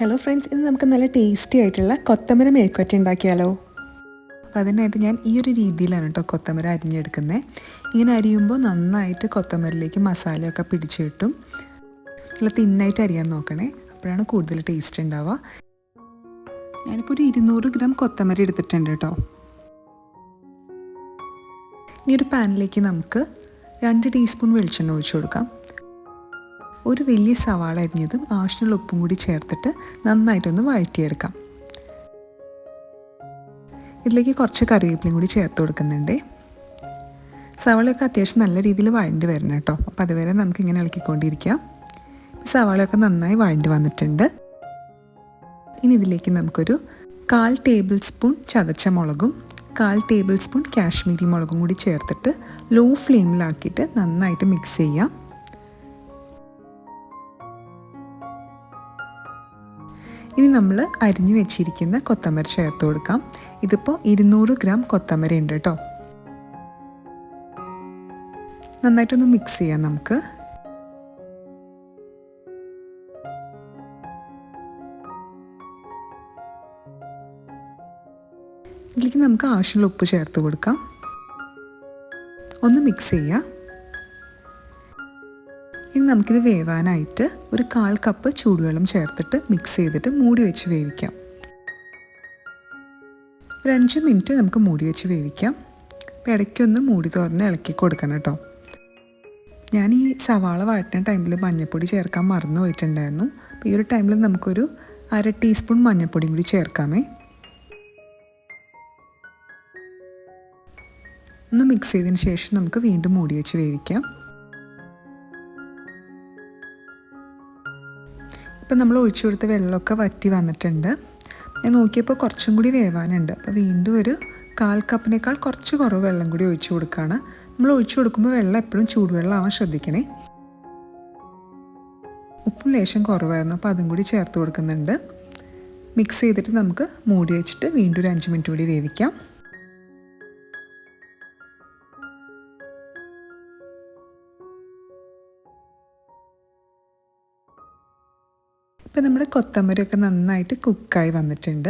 Hello friends ഇന്ന് നമുക്ക് നല്ല ടേസ്റ്റി ആയിട്ടുള്ള കൊത്തമര മെഴുക്കുവറ്റ ഉണ്ടാക്കിയാലോ? അപ്പോൾ അതിനായിട്ട് ഞാൻ ഈ ഒരു രീതിയിലാണ് കേട്ടോ കൊത്തമര അരിഞ്ഞെടുക്കുന്നത് ഇങ്ങനെ അരിയുമ്പോൾ നന്നായിട്ട് കൊത്തമരയിലേക്ക് മസാലയൊക്കെ പിടിച്ചു കിട്ടും. നല്ല തിന്നായിട്ട് അരിയാൻ നോക്കണേ. അപ്പോഴാണ് കൂടുതൽ ടേസ്റ്റ് ഉണ്ടാവുക. ഞാനിപ്പോൾ ഒരു ഇരുന്നൂറ് ഗ്രാം കൊത്തമര എടുത്തിട്ടുണ്ട് കേട്ടോ ഇനി ഒരു പാനിലേക്ക് നമുക്ക് രണ്ട് ടീസ്പൂൺ വെളിച്ചെണ്ണ ഒഴിച്ചു കൊടുക്കാം. ഒരു വലിയ സവാള അരിഞ്ഞതും ആവശ്യമുള്ള ഉപ്പും കൂടി ചേർത്തിട്ട് നന്നായിട്ടൊന്ന് വഴറ്റിയെടുക്കാം. ഇതിലേക്ക് കുറച്ച് കറിവേപ്പിലയും കൂടി ചേർത്ത് കൊടുക്കുന്നുണ്ട്. സവാളയൊക്കെ അത്യാവശ്യം നല്ല രീതിയിൽ വഴണ്ടി വരണം കേട്ടോ. അപ്പോൾ അതുവരെ നമുക്ക് ഇങ്ങനെ ഇളക്കിക്കൊണ്ടിരിക്കാം. സവാളയൊക്കെ നന്നായി വഴണ്ടി വന്നിട്ടുണ്ട്. ഇനി ഇതിലേക്ക് നമുക്കൊരു കാൽ ടേബിൾ സ്പൂൺ ചതച്ച മുളകും കാൽ ടേബിൾ സ്പൂൺ കാശ്മീരി മുളകും കൂടി ചേർത്തിട്ട് ലോ ഫ്ലെയിമിലാക്കിയിട്ട് നന്നായിട്ട് മിക്സ് ചെയ്യാം. ഇനി നമ്മൾ അരിഞ്ഞു വെച്ചിരിക്കുന്ന കൊത്തമര ചേർത്ത് കൊടുക്കാം. ഇതിപ്പോൾ ഇരുന്നൂറ് ഗ്രാം കൊത്തമര ഉണ്ട് കേട്ടോ. നന്നായിട്ടൊന്ന് മിക്സ് ചെയ്യാം നമുക്ക്. ഇതിലേക്ക് നമുക്ക് ആവശ്യമുള്ള ഉപ്പ് ചേർത്ത് കൊടുക്കാം. ഒന്ന് മിക്സ് ചെയ്യാം. ഇനി നമുക്കിത് വേവാനായിട്ട് ഒരു കാൽ കപ്പ് ചൂടുവെള്ളം ചേർത്തിട്ട് മിക്സ് ചെയ്തിട്ട് മൂടി വെച്ച് വേവിക്കാം. ഒരു അഞ്ച് മിനിറ്റ് നമുക്ക് മൂടി വെച്ച് വേവിക്കാം. അപ്പോൾ ഇടയ്ക്കൊന്ന് മൂടി തുറന്ന് ഇളക്കി കൊടുക്കണം കേട്ടോ. ഞാൻ ഈ സവാള വഴറ്റുന്ന ടൈമിൽ മഞ്ഞൾപ്പൊടി ചേർക്കാൻ മറന്നു പോയിട്ടുണ്ടായിരുന്നു. അപ്പോൾ ഈ ഒരു ടൈമിൽ നമുക്കൊരു അര ടീസ്പൂൺ മഞ്ഞൾപ്പൊടിയും കൂടി ചേർക്കാമേ. ഒന്ന് മിക്സ് ചെയ്തതിന് ശേഷം നമുക്ക് വീണ്ടും മൂടി വെച്ച് വേവിക്കാം. ഇപ്പം നമ്മൾ ഒഴിച്ചു കൊടുത്ത വെള്ളമൊക്കെ വറ്റി വന്നിട്ടുണ്ട്. ഞാൻ നോക്കിയപ്പോൾ കുറച്ചും കൂടി വേവാനുണ്ട്. അപ്പോൾ വീണ്ടും ഒരു കാൽ കപ്പിനേക്കാൾ കുറച്ച് കുറവ് വെള്ളം കൂടി ഒഴിച്ചു കൊടുക്കുകയാണ്. നമ്മൾ ഒഴിച്ചു കൊടുക്കുമ്പോൾ വെള്ളം എപ്പോഴും ചൂടുവെള്ളം ആവാൻ ശ്രദ്ധിക്കണേ. ഉപ്പും ലേശം കുറവായിരുന്നു. അപ്പോൾ അതും കൂടി ചേർത്ത് കൊടുക്കുന്നുണ്ട്. മിക്സ് ചെയ്തിട്ട് നമുക്ക് മൂടി വെച്ചിട്ട് വീണ്ടും ഒരു അഞ്ച് മിനിറ്റ് കൂടി വേവിക്കാം. ഇപ്പം നമ്മുടെ കൊത്തമരയൊക്കെ നന്നായിട്ട് കുക്കായി വന്നിട്ടുണ്ട്.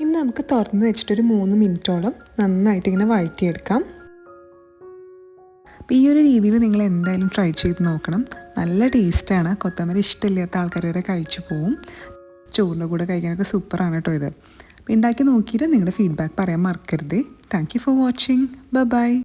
ഇനി നമുക്ക് തുറന്ന് വെച്ചിട്ടൊരു മൂന്ന് മിനിറ്റോളം നന്നായിട്ട് ഇങ്ങനെ വഴറ്റിയെടുക്കാം. അപ്പോൾ ഈ ഒരു രീതിയിൽ നിങ്ങൾ എന്തായാലും ട്രൈ ചെയ്ത് നോക്കണം. നല്ല ടേസ്റ്റാണ്. കൊത്തമര ഇഷ്ടമില്ലാത്ത ആൾക്കാർ വരെ കഴിച്ചു പോവും. ചോറിന്റെ കൂടെ കഴിക്കാനൊക്കെ സൂപ്പറാണ് കേട്ടോ ഇത്. അപ്പം ഉണ്ടാക്കി നോക്കിയിട്ട് നിങ്ങളുടെ ഫീഡ്ബാക്ക് പറയാൻ മറക്കരുത്. Thank you for watching. Bye.